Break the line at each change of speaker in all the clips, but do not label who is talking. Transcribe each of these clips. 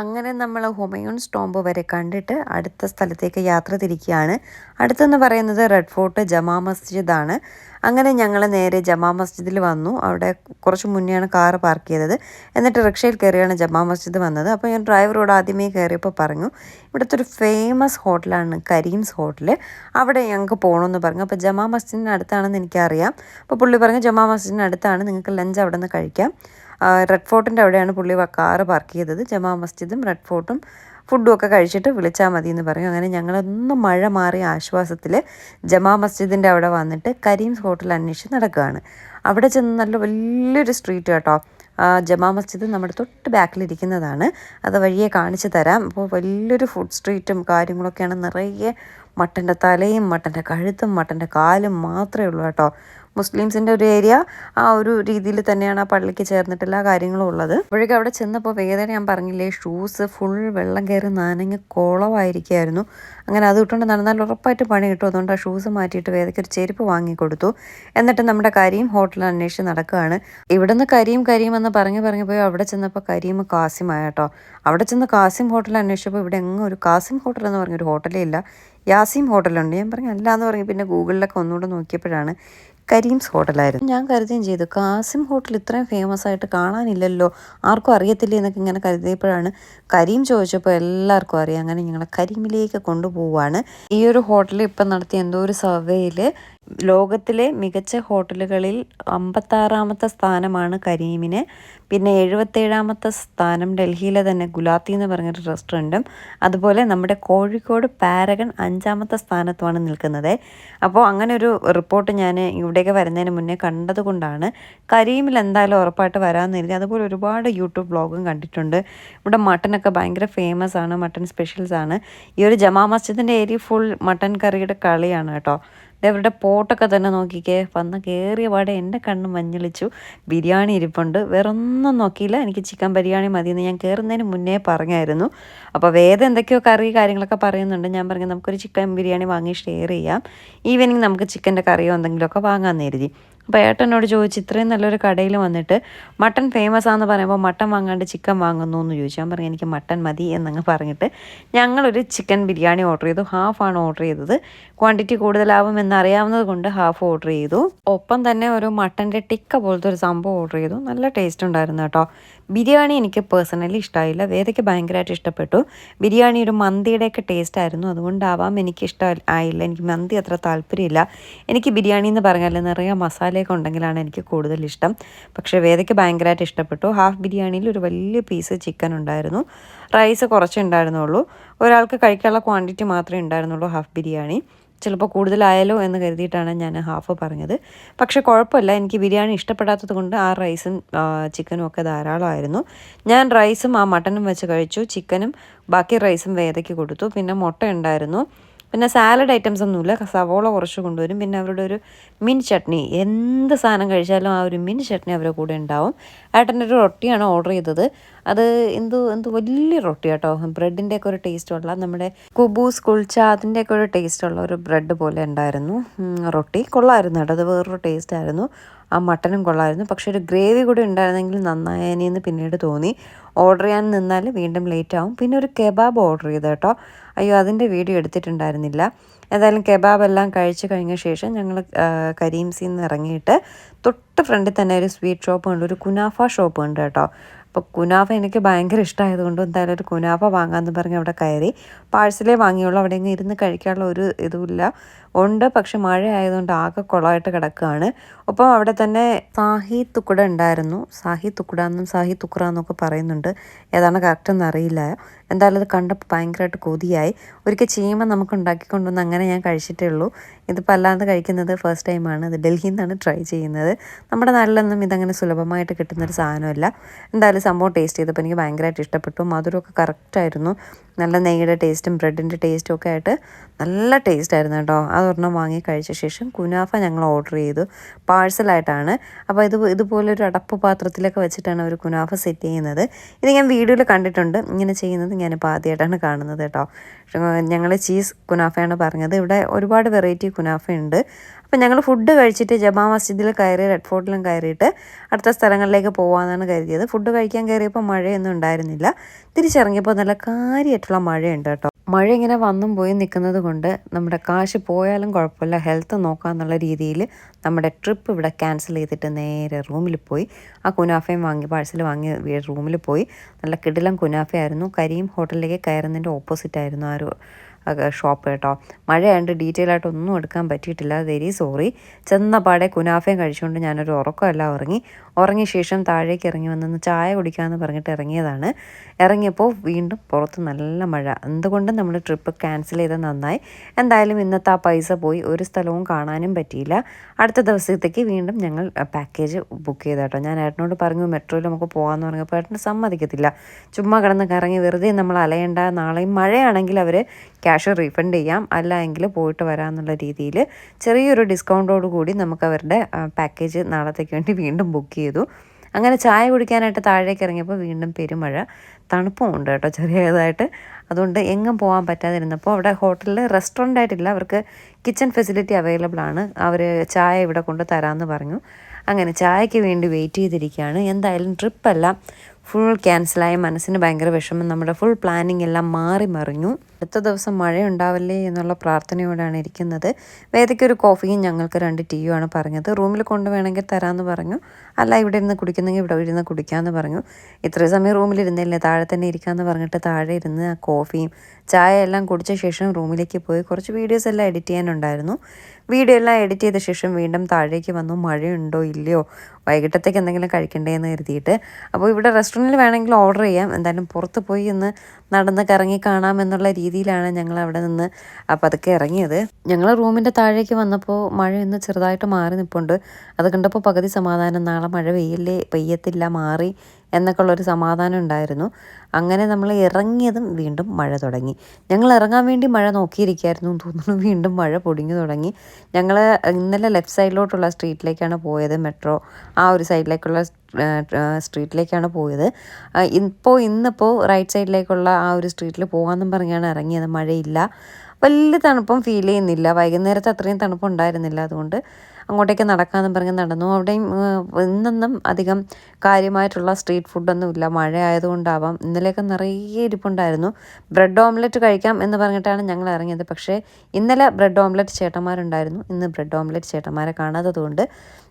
അങ്ങനെ നമ്മൾ ഹുമയൂൺ സ്റ്റോംബ് വരെ കണ്ടിട്ട് അടുത്ത സ്ഥലത്തേക്ക് യാത്ര തിരിക്കുകയാണ്. അടുത്തെന്ന് പറയുന്നത് റെഡ് ഫോർട്ട് ജമാ മസ്ജിദാണ്. അങ്ങനെ ഞങ്ങൾ നേരെ ജമാ മസ്ജിദിൽ വന്നു. അവിടെ കുറച്ച് മുന്നെയാണ് കാർ പാർക്ക് ചെയ്തത്. എന്നിട്ട് റിക്ഷയിൽ കയറിയാണ് ജമാ മസ്ജിദ് വന്നത്. അപ്പോൾ ഞാൻ ഡ്രൈവറോട് ആദ്യമേ കയറിയപ്പോൾ പറഞ്ഞു ഇവിടുത്തെ ഒരു ഫേമസ് ഹോട്ടലാണ് കരീംസ് ഹോട്ടൽ അവിടെ ഞങ്ങൾക്ക് പോകണമെന്ന് പറഞ്ഞു. അപ്പോൾ ജമാ മസ്ജിദിന് അടുത്താണെന്ന് എനിക്കറിയാം. അപ്പോൾ പുള്ളി പറഞ്ഞു ജമാ മസ്ജിദിന് അടുത്താണ്. നിങ്ങൾക്ക് ലഞ്ച് അവിടെ നിന്ന് കഴിക്കാം. റെഡ് ഫോർട്ടിന്റെ അവിടെയാണ് പുള്ളി കാറ് പാർക്ക് ചെയ്തത്. ജമാ മസ്ജിദും റെഡ് ഫോർട്ടും ഫുഡും ഒക്കെ കഴിച്ചിട്ട് വിളിച്ചാൽ മതി എന്ന് പറഞ്ഞു. അങ്ങനെ ഞങ്ങളൊന്ന് മഴ മാറിയ ആശ്വാസത്തിൽ ജമാ മസ്ജിദിന്റെ അവിടെ വന്നിട്ട് കരീംസ് ഹോട്ടൽ അന്വേഷിച്ച് നടക്കുകയാണ്. അവിടെ ചെന്ന് നല്ല വലിയൊരു സ്ട്രീറ്റ് കേട്ടോ. ജമാ മസ്ജിദ് നമ്മുടെ തൊട്ട് ബാക്കിലിരിക്കുന്നതാണ് അത് വഴിയെ കാണിച്ചു തരാം. അപ്പോൾ വലിയൊരു ഫുഡ് സ്ട്രീറ്റും കാര്യങ്ങളൊക്കെയാണ് നിറയെ മട്ടന്റെ തലയും മട്ടന്റെ കഴുത്തും മട്ടന്റെ കാലും മാത്രമേ ഉള്ളൂ കേട്ടോ. മുസ്ലിംസിന്റെ ഒരു ഏരിയ ആ ഒരു രീതിയിൽ തന്നെയാണ് ആ പള്ളിക്ക് ചേർന്നിട്ട് എല്ലാ കാര്യങ്ങളും ഉള്ളത്. അപ്പോഴേക്കും അവിടെ ചെന്നപ്പോൾ വേദന ഞാൻ പറഞ്ഞില്ലേ ഷൂസ് ഫുൾ വെള്ളം കയറി നനഞ്ഞ് കുളമായിരിക്കുമായിരുന്നു അങ്ങനെ അത് ഇട്ടുകൊണ്ട് നടന്നാൽ ഉറപ്പായിട്ട് പണി കിട്ടും. അതുകൊണ്ട് ആ ഷൂസ് മാറ്റിയിട്ട് വേദയ്ക്ക് ഒരു ചെരുപ്പ് വാങ്ങിക്കൊടുത്തു. എന്നിട്ട് നമ്മുടെ കരീം ഹോട്ടൽ അന്വേഷിച്ച് നടക്കുകയാണ്. ഇവിടുന്ന് കരീം കരീം എന്ന് പറഞ്ഞ് പറഞ്ഞ് പോയി അവിടെ ചെന്നപ്പോൾ കരീം കാസിമായ കേട്ടോ. അവിടെ ചെന്ന് കാസിം ഹോട്ടൽ അന്വേഷിച്ചപ്പോൾ ഇവിടെ എങ്ങും ഒരു കാസിം ഹോട്ടൽ എന്ന് പറഞ്ഞൊരു ഹോട്ടലേ ഇല്ല. യാസീം ഹോട്ടലുണ്ട്. ഞാൻ പറഞ്ഞു അല്ല എന്ന് പറഞ്ഞു പിന്നെ ഗൂഗിളിലൊക്കെ ഒന്നുകൂടെ നോക്കിയപ്പോഴാണ് കരീംസ് ഹോട്ടലായിരുന്നു. ഞാൻ കരുതുകയും ചെയ്തു. കാസിം ഹോട്ടൽ ഇത്രയും ഫേമസ് ആയിട്ട് കാണാനില്ലല്ലോ. ആർക്കും അറിയത്തില്ല എന്നൊക്കെ ഇങ്ങനെ കരുതിയപ്പോഴാണ് കരീം ചോദിച്ചപ്പോൾ എല്ലാവർക്കും അറിയാം. അങ്ങനെ ഞങ്ങളെ കരീമിലേക്ക് കൊണ്ടുപോവാണ് ഈ ഒരു ഹോട്ടലിൽ ഇപ്പം നടത്തിയ എന്തോ ഒരു സർവേയിൽ ലോകത്തിലെ മികച്ച ഹോട്ടലുകളിൽ അമ്പത്താറാമത്തെ സ്ഥാനമാണ് കരീമിന്. പിന്നെ എഴുപത്തേഴാമത്തെ സ്ഥാനം ഡൽഹിയിലെ തന്നെ ഗുലാത്തി എന്ന് പറഞ്ഞൊരു റെസ്റ്റോറന്റും. അതുപോലെ നമ്മുടെ കോഴിക്കോട് പാരഗൺ അഞ്ചാമത്തെ സ്ഥാനത്തുമാണ് നിൽക്കുന്നത്. അപ്പോൾ അങ്ങനെ ഒരു റിപ്പോർട്ട് ഞാൻ ഇവിടേക്ക് വരുന്നതിന് മുന്നേ കണ്ടതുകൊണ്ടാണ് കരീമിൽ എന്തായാലും ഉറപ്പായിട്ട് വരാമെന്ന് അതുപോലെ ഒരുപാട് യൂട്യൂബ് ബ്ലോഗും കണ്ടിട്ടുണ്ട്. ഇവിടെ മട്ടനൊക്കെ ഭയങ്കര ഫേമസ് ആണ് മട്ടൺ സ്പെഷ്യൽസ് ആണ് ഈ ഒരു ജമാ മസ്ജിദിന്റെ ഏരിയ ഫുൾ മട്ടൺ കറിയുടെ കളിയാണ് കേട്ടോ. ദേ അവരുടെ പോട്ടൊക്കെ തന്നെ നോക്കിക്കേ. വന്ന് കയറിയ പാടെ എന്റെ കണ്ണ് മഞ്ഞളിച്ചു. ബിരിയാണി ഇരിപ്പുണ്ട്. വേറെ ഒന്നും നോക്കിയില്ല. എനിക്ക് ചിക്കൻ ബിരിയാണി മതി എന്ന് ഞാൻ കയറുന്നതിന് മുന്നേ പറഞ്ഞായിരുന്നു. അപ്പോൾ വേദം എന്തൊക്കെയോ കറി കാര്യങ്ങളൊക്കെ പറയുന്നുണ്ട്. ഞാൻ പറഞ്ഞു നമുക്കൊരു ചിക്കൻ ബിരിയാണി വാങ്ങി ഷെയർ ചെയ്യാം. ഈവനിങ് നമുക്ക് ചിക്കന്റെ കറിയോ എന്തെങ്കിലുമൊക്കെ വാങ്ങാമെന്ന് കരുതി. അപ്പോൾ ഏട്ടനോട് ചോദിച്ചു ഇത്രയും നല്ലൊരു കടയിൽ വന്നിട്ട് മട്ടൺ ഫേമസ് ആണെന്ന് പറയുമ്പോൾ മട്ടൺ വാങ്ങാണ്ട് ചിക്കൻ വാങ്ങുന്നു എന്ന് ചോദിച്ചു. ഞാൻ പറഞ്ഞു എനിക്ക് മട്ടൺ മതി എന്നങ്ങ് പറഞ്ഞിട്ട് ഞങ്ങളൊരു ചിക്കൻ ബിരിയാണി ഓർഡർ ചെയ്തു. ഹാഫാണ് ഓർഡർ ചെയ്തത്. ക്വാണ്ടിറ്റി കൂടുതലാവും എന്നറിയാവുന്നത് കൊണ്ട് ഹാഫ് ഓർഡർ ചെയ്തു. ഒപ്പം തന്നെ ഒരു മട്ടന്റെ ടിക്ക പോലത്തെ ഒരു സംഭവം ഓർഡർ ചെയ്തു. നല്ല ടേസ്റ്റ് ഉണ്ടായിരുന്നു കേട്ടോ. ബിരിയാണി എനിക്ക് പേഴ്സണലി ഇഷ്ടമായില്ല വേദയ്ക്ക് ഭയങ്കരമായിട്ട് ഇഷ്ടപ്പെട്ടു. ബിരിയാണി ഒരു മന്തിയുടെയൊക്കെ ടേസ്റ്റ് ആയിരുന്നു. അതുകൊണ്ടാവാം എനിക്ക് ഇഷ്ടം ആയില്ല. എനിക്ക് മന്തി അത്ര താല്പര്യമില്ല. എനിക്ക് ബിരിയാണി എന്ന് പറഞ്ഞാൽ നിറയെ മസാലയൊക്കെ ഉണ്ടെങ്കിലാണ് എനിക്ക് കൂടുതൽ ഇഷ്ടം പക്ഷേ വേദയ്ക്ക് ഭയങ്കരമായിട്ട് ഇഷ്ടപ്പെട്ടു. ഹാഫ് ബിരിയാണിയിൽ ഒരു വലിയ പീസ് ചിക്കൻ ഉണ്ടായിരുന്നു. റൈസ് കുറച്ചേ ഉണ്ടായിരുന്നുള്ളൂ. ഒരാൾക്ക് കഴിക്കാനുള്ള ക്വാണ്ടിറ്റി മാത്രമേ ഉണ്ടായിരുന്നുള്ളൂ ഹാഫ് ബിരിയാണി. ചിലപ്പോൾ കൂടുതലായാലോ എന്ന് കരുതിയിട്ടാണ് ഞാൻ ഹാഫ് പറഞ്ഞത്. പക്ഷേ കുഴപ്പമില്ല. എനിക്ക് ബിരിയാണി ഇഷ്ടപ്പെടാത്തത് കൊണ്ട് ആ റൈസും ചിക്കനും ഒക്കെ ധാരാളമായിരുന്നു. ഞാൻ റൈസും ആ മട്ടനും വെച്ച് കഴിച്ചു. ചിക്കനും ബാക്കി റൈസും വേദയ്ക്ക് കൊടുത്തു. പിന്നെ മുട്ട ഉണ്ടായിരുന്നു. പിന്നെ സാലഡ് ഐറ്റംസ് ഒന്നുമില്ല. സവോള കുറച്ച് കൊണ്ടുവരും. പിന്നെ അവരുടെ ഒരു മിൻ ചട്നി. എന്ത് സാധനം കഴിച്ചാലും ആ ഒരു മിൻ ചട്നി അവരുടെ കൂടെ ഉണ്ടാവും. ഏട്ടന്റെ ഒരു റൊട്ടിയാണ് ഓർഡർ ചെയ്തത്. അത് എന്ത് എന്ത് വലിയ റൊട്ടി കേട്ടോ. ബ്രെഡിന്റെ ഒക്കെ ഒരു ടേസ്റ്റ് ഉള്ള നമ്മുടെ കുബൂസ് കുൾച്ച അതിന്റെ ഒക്കെ ഒരു ടേസ്റ്റ് ഉള്ള ഒരു ബ്രെഡ് പോലെ ഉണ്ടായിരുന്നു. റൊട്ടി. കൊള്ളായിരുന്നു കേട്ടോ. അത് വേറൊരു ടേസ്റ്റ് ആയിരുന്നു. ആ മട്ടനും കൊള്ളായിരുന്നു. പക്ഷേ ഒരു ഗ്രേവി കൂടി ഉണ്ടായിരുന്നെങ്കിൽ നന്നായേനെന്ന് പിന്നീട് തോന്നി. ഓർഡർ ചെയ്യാൻ നിന്നാൽ വീണ്ടും ലേറ്റ് ആവും. പിന്നെ ഒരു കെബാബ് ഓർഡർ ചെയ്ത് കേട്ടോ. അയ്യോ അതിന്റെ വീഡിയോ എടുത്തിട്ടുണ്ടായിരുന്നില്ല. ഏതായാലും കെബാബ് എല്ലാം കഴിച്ച് കഴിഞ്ഞ ശേഷം ഞങ്ങൾ കരീംസിൽ നിന്ന് ഇറങ്ങിയിട്ട് തൊട്ട് ഫ്രണ്ടിൽ തന്നെ ഒരു സ്വീറ്റ് ഷോപ്പ് ഉണ്ട് ഒരു കുനാഫ ഷോപ്പ് ഉണ്ട് കേട്ടോ. അപ്പോൾ കുനാഫ എനിക്ക് ഭയങ്കര ഇഷ്ടമായതുകൊണ്ട് എന്തായാലും ഒരു കുനാഫ വാങ്ങാമെന്ന് പറഞ്ഞ് അവിടെ കയറി. പാഴ്സലേ വാങ്ങിയുള്ളൂ അവിടെ ഇങ്ങനെ ഇരുന്ന് കഴിക്കാനുള്ള ഒരു ഇതുമില്ല. ഉണ്ട് പക്ഷെ മഴ ആയതുകൊണ്ട് ആകെ കുളമായിട്ട് കിടക്കുകയാണ്. ഒപ്പം അവിടെ തന്നെ സാഹി തുക്കുട ഉണ്ടായിരുന്നു. സാഹി തുക്കുട എന്നും സാഹി തുക്കുറ എന്നൊക്കെ പറയുന്നുണ്ട്. ഏതാണ് കറക്റ്റ് എന്ന് അറിയില്ല എന്തായാലും അത് കണ്ടപ്പോൾ ഭയങ്കരമായിട്ട് കൊതിയായി. ഒരിക്കൽ ചീമ നമുക്ക് ഉണ്ടാക്കിക്കൊണ്ടുവന്ന് അങ്ങനെ ഞാൻ കഴിച്ചിട്ടേ ഉള്ളൂ. ഇതിപ്പോൾ അല്ലാതെ കഴിക്കുന്നത് ഫസ്റ്റ് ടൈമാണ് ഇത് ഡൽഹിയിൽ നിന്നാണ് ട്രൈ ചെയ്യുന്നത്. നമ്മുടെ നാട്ടിലൊന്നും ഇതങ്ങനെ സുലഭമായിട്ട് കിട്ടുന്നൊരു സാധനമല്ല. എന്തായാലും സംഭവം ടേസ്റ്റ് ചെയ്തപ്പോൾ എനിക്ക് ഭയങ്കരമായിട്ട് ഇഷ്ടപ്പെട്ടു. മധുരമൊക്കെ കറക്റ്റായിരുന്നു നല്ല നെയ്യുടെ ടേസ്റ്റും ബ്രെഡിന്റെ ടേസ്റ്റും ഒക്കെ ആയിട്ട് നല്ല ടേസ്റ്റ് ആയിരുന്നു കേട്ടോ. അതൊരെണ്ണം വാങ്ങി കഴിച്ച ശേഷം കുനാഫ ഞങ്ങൾ ഓർഡർ ചെയ്തു. പാഴ്സലായിട്ടാണ് അപ്പോൾ ഇത് ഇതുപോലെ ഒരു അടപ്പ് പാത്രത്തിലൊക്കെ വെച്ചിട്ടാണ് അവർ കുനാഫ സെറ്റ് ചെയ്യുന്നത്. ഇത് ഞാൻ വീഡിയോയിൽ കണ്ടിട്ടുണ്ട്. ഇങ്ങനെ ചെയ്യുന്നത് ഞാനിപ്പോൾ ആദ്യമായിട്ടാണ് കാണുന്നത് കേട്ടോ. ഞങ്ങൾ ചീസ് കുനാഫയാണ് പറഞ്ഞത്. ഇവിടെ ഒരുപാട് വെറൈറ്റി കുനാഫ ഉണ്ട്. അപ്പോൾ അപ്പം ഞങ്ങൾ ഫുഡ് കഴിച്ചിട്ട് ജമാ മസ്ജിദിൽ കയറി റെഡ് ഫോർട്ടിലും കയറിയിട്ട് അടുത്ത സ്ഥലങ്ങളിലേക്ക് പോകാമെന്നാണ് കരുതിയത്. ഫുഡ് കഴിക്കാൻ കയറിയപ്പോൾ മഴയൊന്നും ഉണ്ടായിരുന്നില്ല. തിരിച്ചിറങ്ങിയപ്പോൾ നല്ല കാര്യമായിട്ടുള്ള മഴയുണ്ട് കേട്ടോ. മഴ ഇങ്ങനെ വന്നും പോയി നിൽക്കുന്നത് കൊണ്ട് നമ്മുടെ കാശ് പോയാലും കുഴപ്പമില്ല. ഹെൽത്ത് നോക്കാമെന്നുള്ള രീതിയിൽ നമ്മുടെ ട്രിപ്പ് ഇവിടെ ക്യാൻസൽ ചെയ്തിട്ട് നേരെ റൂമിൽ പോയി. ആ കുനാഫയും വാങ്ങി പാഴ്സൽ വാങ്ങി റൂമിൽ പോയി. നല്ല കിടിലം കുനാഫയായിരുന്നു. കരിയും ഹോട്ടലിലേക്ക് കയറുന്നതിന്റെ ഓപ്പോസിറ്റ് ആയിരുന്നു ആ ഒരു ഷോപ്പ് കേട്ടോ. മഴയായതുകൊണ്ട് ഡീറ്റെയിൽ ആയിട്ട് ഒന്നും എടുക്കാൻ പറ്റിയിട്ടില്ല. വെരി സോറി ചെന്ന പാടെ കുനാഫയും കഴിച്ചുകൊണ്ട് ഞാനൊരു ഉറക്കമല്ല ഉറങ്ങി. ഉറങ്ങിയ ശേഷം താഴേക്ക് ഇറങ്ങി വന്നൊന്ന് ചായ കുടിക്കാമെന്ന് പറഞ്ഞിട്ട് ഇറങ്ങിയതാണ്. ഇറങ്ങിയപ്പോൾ വീണ്ടും പുറത്ത് നല്ല മഴ. എന്തുകൊണ്ടും നമ്മൾ ട്രിപ്പ് ക്യാൻസൽ ചെയ്ത് നന്നായി? എന്തായാലും ഇന്നത്തെ ആ പൈസ പോയി. ഒരു സ്ഥലവും കാണാനും പറ്റിയില്ല. അടുത്ത ദിവസത്തേക്ക് വീണ്ടും ഞങ്ങൾ പാക്കേജ് ബുക്ക് ചെയ്ത കേട്ടോ ഞാൻ ഏട്ടനോട് പറഞ്ഞു മെട്രോയിൽ നമുക്ക് പോകാമെന്ന് പറഞ്ഞപ്പോൾ ഏട്ടന് സമ്മതിക്കത്തില്ല. ചുമ്മാ കിടന്ന് കറങ്ങി വെറുതെ നമ്മൾ അലയേണ്ട നാളെയും മഴയാണെങ്കിൽ അവർ ക്യാഷ് റീഫണ്ട് ചെയ്യാം. അല്ല എങ്കിൽ പോയിട്ട് വരാമെന്നുള്ള രീതിയിൽ ചെറിയൊരു ഡിസ്കൗണ്ടോട് കൂടി നമുക്ക് അവരുടെ പാക്കേജ് നാളത്തേക്ക് വേണ്ടി വീണ്ടും ബുക്ക് ചെയ്തു. അങ്ങനെ ചായ കുടിക്കാനായിട്ട് താഴേക്ക് ഇറങ്ങിയപ്പോൾ വീണ്ടും പെരുമഴ തണുപ്പും ഉണ്ട് കേട്ടോ ചെറിയതായിട്ട്. അതുകൊണ്ട് എങ്ങും പോകാൻ പറ്റാതിരുന്നപ്പോൾ അവിടെ ഹോട്ടലിൽ റെസ്റ്റോറന്റ് ആയിട്ടില്ല അവർക്ക് കിച്ചൺ ഫെസിലിറ്റി അവൈലബിൾ ആണ്. അവർ ചായ ഇവിടെ കൊണ്ട് തരാമെന്ന് പറഞ്ഞു. അങ്ങനെ ചായയ്ക്ക് വേണ്ടി വെയിറ്റ് ചെയ്തിരിക്കുകയാണ്. എന്തായാലും ട്രിപ്പെല്ലാം ഫുൾ ക്യാൻസലായി മനസ്സിന് ഭയങ്കര വിഷമം. നമ്മുടെ ഫുൾ പ്ലാനിങ് എല്ലാം മാറി മറിഞ്ഞു. അടുത്ത ദിവസം മഴ ഉണ്ടാവില്ലേ എന്നുള്ള പ്രാർത്ഥനയോടാണ് ഇരിക്കുന്നത്. വേദയ്ക്ക് ഒരു കോഫിയും ഞങ്ങൾക്ക് രണ്ട് ടീയുമാണ് പറഞ്ഞത്. റൂമിൽ കൊണ്ടുവേണമെങ്കിൽ തരാമെന്ന് പറഞ്ഞു. അല്ല ഇവിടെ ഇരുന്ന് കുടിക്കുന്നെങ്കിൽ ഇവിടെ ഇരുന്ന് കുടിക്കാമെന്ന് പറഞ്ഞു. ഇത്രയും സമയം റൂമിലിരുന്നില്ലേ താഴെ തന്നെ ഇരിക്കാമെന്ന് പറഞ്ഞിട്ട് താഴെ ഇരുന്ന് ആ കോഫിയും ചായ എല്ലാം കുടിച്ച ശേഷം റൂമിലേക്ക് പോയി കുറച്ച് വീഡിയോസ് എല്ലാം എഡിറ്റ് ചെയ്യാനുണ്ടായിരുന്നു. വീഡിയോ എല്ലാം എഡിറ്റ് ചെയ്ത ശേഷം വീണ്ടും താഴേക്ക് വന്നു. മഴയുണ്ടോ? ഇല്ലയോ? വൈകിട്ടത്തേക്ക് എന്തെങ്കിലും കഴിക്കണ്ടേ എന്ന് കരുതിയിട്ട്. അപ്പോൾ ഇവിടെ റെസ്റ്റോറന്റിൽ വേണമെങ്കിൽ ഓർഡർ ചെയ്യാം. എന്തായാലും പുറത്ത് പോയി ഒന്ന് നടന്ന് കറങ്ങി കാണാം എന്നുള്ള രീതിയിലാണ് ഞങ്ങൾ അവിടെ നിന്ന് പതുക്കെ ഇറങ്ങിയത്. ഞങ്ങൾ റൂമിന്റെ താഴേക്ക് വന്നപ്പോൾ മഴ ചെറുതായിട്ട് മാറി നിൽപ്പുണ്ട് അത് കണ്ടപ്പോൾ പകുതി സമാധാനം. നാളെ മഴ പെയ്യല്ലേ? പെയ്യത്തില്ല മാറി എന്നൊക്കെ ഉള്ളൊരു സമാധാനം ഉണ്ടായിരുന്നു. അങ്ങനെ നമ്മൾ ഇറങ്ങിയതും വീണ്ടും മഴ തുടങ്ങി. ഞങ്ങൾ ഇറങ്ങാൻ വേണ്ടി മഴ നോക്കിയിരിക്കുകയായിരുന്നു തോന്നുന്നു. വീണ്ടും മഴ പൊടിഞ്ഞു തുടങ്ങി. ഞങ്ങൾ ഇന്നലെ ലെഫ്റ്റ് സൈഡിലോട്ടുള്ള സ്ട്രീറ്റിലേക്കാണ് പോയത്. മെട്രോ ആ ഒരു സൈഡിലേക്കുള്ള സ്ട്രീറ്റിലേക്കാണ് പോയത്. ഇപ്പോൾ ഇന്നിപ്പോൾ റൈറ്റ് സൈഡിലേക്കുള്ള ആ ഒരു സ്ട്രീറ്റിൽ പോകാമെന്നും പറഞ്ഞാണ് ഇറങ്ങിയത്. മഴയില്ല. വലിയ തണുപ്പും ഫീൽ ചെയ്യുന്നില്ല. വൈകുന്നേരത്തെ അത്രയും തണുപ്പുണ്ടായിരുന്നില്ല. അതുകൊണ്ട് അങ്ങോട്ടേക്ക് നടക്കാമെന്ന് പറഞ്ഞ് നടന്നു. അവിടെയും ഇന്നൊന്നും അധികം കാര്യമായിട്ടുള്ള സ്ട്രീറ്റ് ഫുഡൊന്നും ഇല്ല. മഴ ആയതുകൊണ്ടാവാം. ഇന്നലെയൊക്കെ നിറയെ ഇരിപ്പുണ്ടായിരുന്നു. ബ്രെഡ് ഓംലെറ്റ് കഴിക്കാം എന്ന് പറഞ്ഞിട്ടാണ് ഞങ്ങൾ ഇറങ്ങിയത്. പക്ഷേ ഇന്നലെ ബ്രെഡ് ഓംലെറ്റ് ചേട്ടന്മാരുണ്ടായിരുന്നു. ഇന്ന് ബ്രെഡ് ഓംലെറ്റ് ചേട്ടന്മാരെ കാണാത്തതുകൊണ്ട്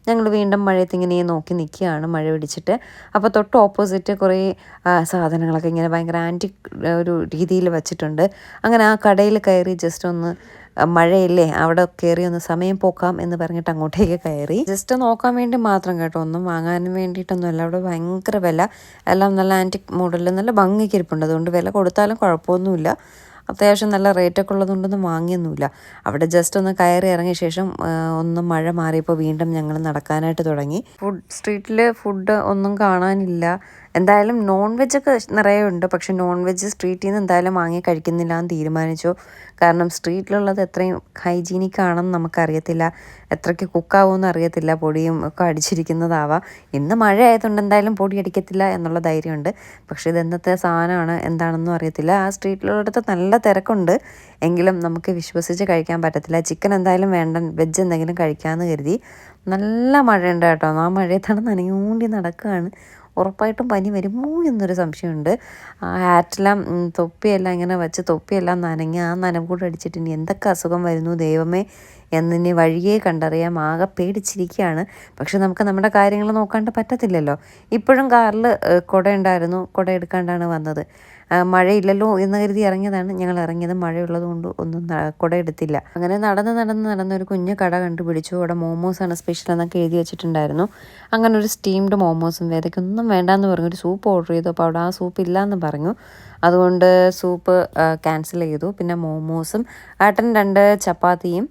ഞങ്ങൾ വീണ്ടും മഴയത്ത് ഇങ്ങനെ നോക്കി നിൽക്കുകയാണ് മഴ പിടിച്ചിട്ട്. അപ്പോൾ തൊട്ട് ഓപ്പോസിറ്റ് കുറേ സാധനങ്ങളൊക്കെ ഇങ്ങനെ ഭയങ്കര ആന്റി ഒരു രീതിയിൽ വച്ചിട്ടുണ്ട്. അങ്ങനെ ആ കടയിൽ കയറി ജസ്റ്റ് ഒന്ന് മഴയില്ലേ അവിടെ കയറി ഒന്ന് സമയം പോക്കാം എന്ന് പറഞ്ഞിട്ട് അങ്ങോട്ടേക്ക് കയറി. ജസ്റ്റ് നോക്കാൻ വേണ്ടി മാത്രം കേട്ടോ ഒന്നും വാങ്ങാനും വേണ്ടിയിട്ടൊന്നും അല്ല. അവിടെ ഭയങ്കര വില. എല്ലാം നല്ല ആന്റിക് മോഡലിൽ നല്ല ഭംഗിക്ക് ഇരിപ്പുണ്ട്. അതുകൊണ്ട് വില കൊടുത്താലും കുഴപ്പമൊന്നുമില്ല. അത്യാവശ്യം നല്ല റേറ്റൊക്കെ ഉള്ളതുകൊണ്ടൊന്നും വാങ്ങിയൊന്നുമില്ല. അവിടെ ജസ്റ്റ് ഒന്ന് കയറി ഇറങ്ങിയ ശേഷം ഒന്ന് മഴ മാറിയപ്പോൾ വീണ്ടും ഞങ്ങൾ നടക്കാനായിട്ട് തുടങ്ങി. ഫുഡ് സ്ട്രീറ്റിൽ ഫുഡ് ഒന്നും കാണാനില്ല. എന്തായാലും നോൺ വെജ് ഒക്കെ നിറയെ ഉണ്ട്. പക്ഷെ നോൺ വെജ് സ്ട്രീറ്റിൽ നിന്ന് എന്തായാലും വാങ്ങി കഴിക്കുന്നില്ല എന്ന് തീരുമാനിച്ചു. കാരണം സ്ട്രീറ്റിലുള്ളത് എത്രയും ഹൈജീനിക് ആണെന്ന് നമുക്കറിയത്തില്ല. എത്രയ്ക്ക് കുക്കാവുമെന്ന് അറിയത്തില്ല. പൊടിയും ഒക്കെ അടിച്ചിരിക്കുന്നതാവാം. ഇന്ന് മഴ ആയതുകൊണ്ട് എന്തായാലും പൊടി അടിക്കത്തില്ല എന്നുള്ള ധൈര്യമുണ്ട്. പക്ഷേ ഇത് എന്നത്തെ സാധനമാണ് എന്താണെന്നും അറിയത്തില്ല. ആ സ്ട്രീറ്റിലുള്ളിടത്ത് നല്ല തിരക്കുണ്ട്. എങ്കിലും നമുക്ക് വിശ്വസിച്ച് കഴിക്കാൻ പറ്റത്തില്ല. ചിക്കൻ എന്തായാലും വേണ്ട വെജ് എന്തെങ്കിലും കഴിക്കാമെന്ന് കരുതി. നല്ല മഴയുണ്ട് കേട്ടോ. ആ മഴയത്താണ് നനയൂണ്ടി നടക്കുകയാണ്. ഉറപ്പായിട്ടും പനി വരുമോ എന്നൊരു സംശയമുണ്ട്. ആ ഹാറ്റെല്ലാം തൊപ്പിയെല്ലാം ഇങ്ങനെ വെച്ച് തൊപ്പിയെല്ലാം നനഞ്ഞ് ആ നനവ് കൂടെ അടിച്ചിട്ട് ഇനി എന്തൊക്കെ അസുഖം വരുന്നു ദൈവമേ. എന്നിനി വഴിയെ കണ്ടറിയാം ആകെ പേടിച്ചിരിക്കുകയാണ്. പക്ഷെ നമുക്ക് നമ്മുടെ കാര്യങ്ങൾ നോക്കാണ്ട് പറ്റത്തില്ലല്ലോ. ഇപ്പോഴും കാറിൽ കുട ഉണ്ടായിരുന്നു. കുട എടുക്കാണ്ടാണ് വന്നത്. മഴയില്ലല്ലോ എന്ന് കരുതി ഇറങ്ങിയതാണ്. ഞങ്ങൾ ഇറങ്ങിയത് മഴയുള്ളത് കൊണ്ട് ഒന്നും കുട എടുത്തില്ല. അങ്ങനെ നടന്ന് നടന്ന് നടന്ന് ഒരു കുഞ്ഞു കട കണ്ടുപിടിച്ചു. അവിടെ മോമോസാണ് സ്പെഷ്യൽ എന്നൊക്കെ എഴുതി വെച്ചിട്ടുണ്ടായിരുന്നു. അങ്ങനെ ഒരു സ്റ്റീംഡ് മോമോസും വേദയ്ക്കൊന്നും വേണ്ടാന്ന് പറഞ്ഞു. ഒരു സൂപ്പ് ഓർഡർ ചെയ്തു. അപ്പോൾ അവിടെ ആ സൂപ്പ് ഇല്ലയെന്ന് പറഞ്ഞു. അതുകൊണ്ട് സൂപ്പ് ക്യാൻസൽ ചെയ്തു. പിന്നെ മോമോസും ആട്ടൻ രണ്ട് ചപ്പാത്തിയും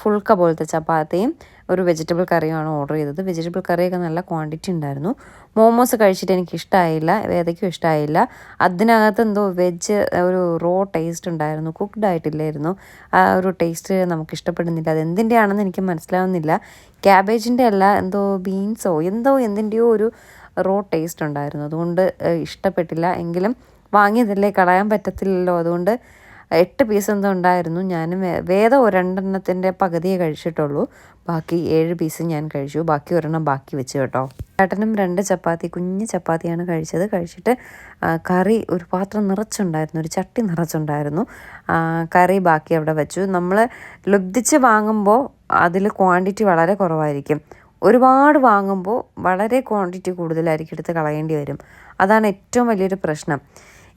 ഫുൾക്ക പോലത്തെ ചപ്പാത്തിയും ഒരു വെജിറ്റബിൾ കറിയുമാണ് ഓർഡർ ചെയ്തത്. വെജിറ്റബിൾ കറിയൊക്കെ നല്ല ക്വാണ്ടിറ്റി ഉണ്ടായിരുന്നു. മോമോസ് കഴിച്ചിട്ട് എനിക്ക് ഇഷ്ടമായില്ല ഏതൊക്കെയും ഇഷ്ടമായില്ല അതിനകത്ത് എന്തോ വെജ് ഒരു റോ ടേസ്റ്റ് ഉണ്ടായിരുന്നു കുക്ക്ഡ് ആയിട്ടില്ലായിരുന്നു. ആ ഒരു ടേസ്റ്റ് നമുക്ക് ഇഷ്ടപ്പെടുന്നില്ല അത് എന്തിന്റെ ആണെന്ന് എനിക്ക് മനസ്സിലാവുന്നില്ല. ക്യാബേജിന്റെ അല്ല എന്തോ ബീൻസോ എന്തോ എന്തിന്റെയോ ഒരു റോ ടേസ്റ്റ് ഉണ്ടായിരുന്നു. അതുകൊണ്ട് ഇഷ്ടപ്പെട്ടില്ല. എങ്കിലും വാങ്ങിയതല്ലേ കളയാൻ പറ്റത്തില്ലല്ലോ. അതുകൊണ്ട് എട്ട് പീസ് എന്തോ ഉണ്ടായിരുന്നു. ഞാൻ വേദ രണ്ടെണ്ണത്തിന്റെ പകുതിയേ കഴിച്ചിട്ടുള്ളൂ. ബാക്കി ഏഴ് പീസ് ഞാൻ കഴിച്ചു. ബാക്കി ഒരെണ്ണം ബാക്കി വെച്ച് കേട്ടോ. ചേട്ടനും രണ്ട് ചപ്പാത്തി കുഞ്ഞ് ചപ്പാത്തിയാണ് കഴിച്ചത്. കഴിച്ചിട്ട് കറി ഒരു പാത്രം നിറച്ചുണ്ടായിരുന്നു. ഒരു ചട്ടി നിറച്ചുണ്ടായിരുന്നു. കറി ബാക്കി അവിടെ വെച്ചു. നമ്മൾ ലുബ്ധിച്ച് വാങ്ങുമ്പോൾ അതിൽ ക്വാണ്ടിറ്റി വളരെ കുറവായിരിക്കും. ഒരുപാട് വാങ്ങുമ്പോൾ വളരെ ക്വാണ്ടിറ്റി കൂടുതലായിരിക്കും എടുത്ത് കളയേണ്ടി വരും. അതാണ് ഏറ്റവും വലിയൊരു പ്രശ്നം.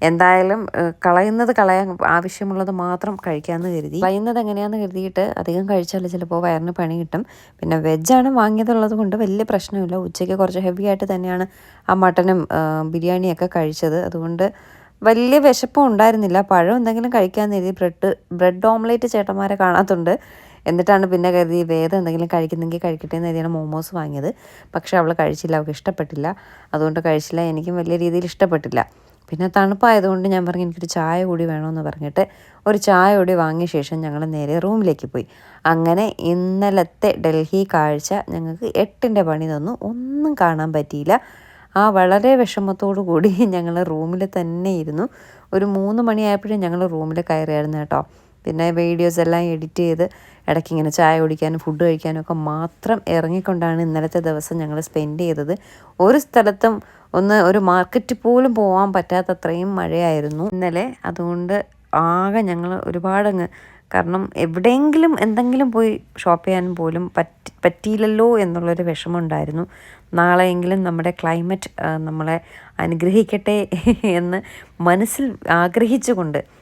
എന്തായാലും കളയുന്നത് കളയാൻ ആവശ്യമുള്ളത് മാത്രം കഴിക്കാമെന്ന് കരുതി. കളയുന്നത് എങ്ങനെയാന്ന് കരുതിയിട്ട് അധികം കഴിച്ചാൽ ചിലപ്പോൾ വയറിന് പണി കിട്ടും. പിന്നെ വെജാണ് വാങ്ങിയതുള്ളത് കൊണ്ട് വലിയ പ്രശ്നമില്ല. ഉച്ചയ്ക്ക് കുറച്ച് ഹെവി ആയിട്ട് തന്നെയാണ് ആ മട്ടനും ബിരിയാണിയൊക്കെ കഴിച്ചത്. അതുകൊണ്ട് വലിയ വിശപ്പും ഉണ്ടായിരുന്നില്ല. പഴം എന്തെങ്കിലും കഴിക്കാമെന്ന് കരുതി ബ്രെഡ് ബ്രെഡ് ഓംലേറ്റ് ചേട്ടന്മാരെ കാണാത്തുണ്ട്. എന്നിട്ടാണ് പിന്നെ കരുതി വേദം എന്തെങ്കിലും കഴിക്കുന്നെങ്കിൽ കഴിക്കട്ടെ എന്ന് കരുതിയാണ് മോമോസ് വാങ്ങിയത്. പക്ഷേ അവൾ കഴിച്ചില്ല. അവൾക്ക് ഇഷ്ടപ്പെട്ടില്ല. അതുകൊണ്ട് കഴിച്ചില്ല. എനിക്കും വലിയ രീതിയിൽ ഇഷ്ടപ്പെട്ടില്ല. പിന്നെ തണുപ്പായതുകൊണ്ട് ഞാൻ പറഞ്ഞു എനിക്കൊരു ചായ കൂടി വേണമെന്ന് പറഞ്ഞിട്ട് ഒരു ചായ കൂടി വാങ്ങിയ ശേഷം ഞങ്ങൾ നേരെ റൂമിലേക്ക് പോയി. അങ്ങനെ ഇന്നലത്തെ ഡൽഹി കാഴ്ച ഞങ്ങൾക്ക് എട്ടിന്റെ പണി തന്നു. ഒന്നും കാണാൻ പറ്റിയില്ല. ആ വളരെ വിഷമത്തോടു കൂടി ഞങ്ങൾ റൂമിൽ തന്നെ ഇരുന്നു. ഒരു മൂന്ന് മണിയായപ്പോഴും ഞങ്ങൾ റൂമിൽ കയറിയായിരുന്നു കേട്ടോ. പിന്നെ വീഡിയോസ് എല്ലാം എഡിറ്റ് ചെയ്ത് ഇടയ്ക്ക് ഇങ്ങനെ ചായ കുടിക്കാനും ഫുഡ് കഴിക്കാനും ഒക്കെ മാത്രം ഇറങ്ങിക്കൊണ്ടാണ് ഇന്നലത്തെ ദിവസം ഞങ്ങൾ സ്പെൻഡ് ചെയ്തത്. ഒരു സ്ഥലത്തും ഒന്ന് ഒരു മാർക്കറ്റ് പോലും പോകാൻ പറ്റാത്തത്രയും മഴയായിരുന്നു. ഇന്നലെ അതുകൊണ്ട് ആകെ ഞങ്ങൾ ഒരുപാടങ്ങ് കാരണം എവിടെയെങ്കിലും എന്തെങ്കിലും പോയി ഷോപ്പ് ചെയ്യാൻ പോലും പറ്റി പറ്റിയില്ലല്ലോ എന്നുള്ളൊരു വിഷമമുണ്ടായിരുന്നു. നാളെയെങ്കിലും നമ്മുടെ ക്ലൈമറ്റ് നമ്മളെ അനുഗ്രഹിക്കട്ടെ എന്ന് മനസ്സിൽ ആഗ്രഹിച്ചുകൊണ്ട്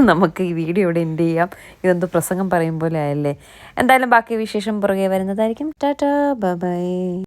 നമുക്ക് ഈ വീഡിയോ ഇവിടെ എൻഡ് ചെയ്യാം. ഇതെന്ത് പ്രസംഗം പറയും പോലെ ആയല്ലേ. എന്തായാലും ബാക്കി വിശേഷം പുറകെ വരുന്നതായിരിക്കും. Tata bye.